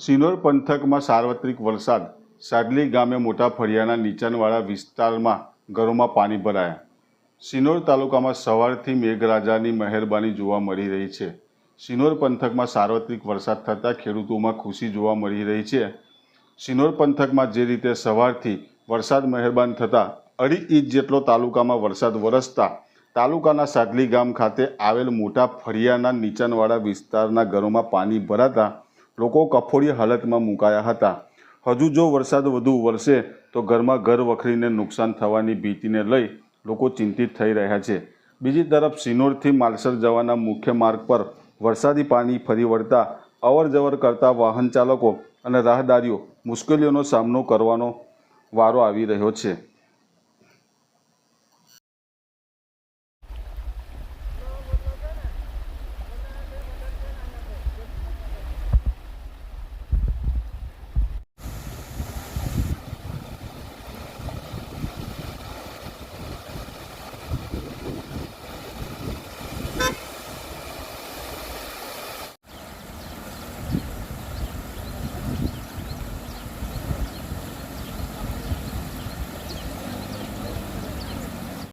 સિનોર પંથકમાં સાર્વત્રિક વરસાદ. સાડલી ગામે મોટા ફળિયાના નીચાણવાળા વિસ્તારમાં ઘરોમાં પાણી ભરાયા. સિનોર તાલુકામાં સવારથી મેઘરાજાની મહેરબાની જોવા મળી રહી છે. સિનોર પંથકમાં સાર્વત્રિક વરસાદ થતાં ખેડૂતોમાં ખુશી જોવા મળી રહી છે. સિનોર પંથકમાં જે રીતે સવારથી વરસાદ મહેરબાન થતાં અઢી ઇંચ જેટલો તાલુકામાં વરસાદ વરસતા તાલુકાના સાડલી ગામ ખાતે આવેલ મોટા ફળિયાના નીચાણવાળા વિસ્તારના ઘરોમાં પાણી ભરાતા લોકો કફોડી હાલતમાં મુકાયા હતા. હજુ જો વરસાદ વધુ વરસે તો ઘરમાં ઘર વખરીને નુકસાન થવાની ભીતિને લઈ લોકો ચિંતિત થઈ રહ્યા છે. બીજી તરફ સિનોરથી માલસર જવાના મુખ્ય માર્ગ પર વરસાદી પાણી ફરી વળતા અવર જવર કરતા વાહન ચાલકો અને રાહદારીઓ મુશ્કેલીઓનો સામનો કરવાનો વારો આવી રહ્યો છે.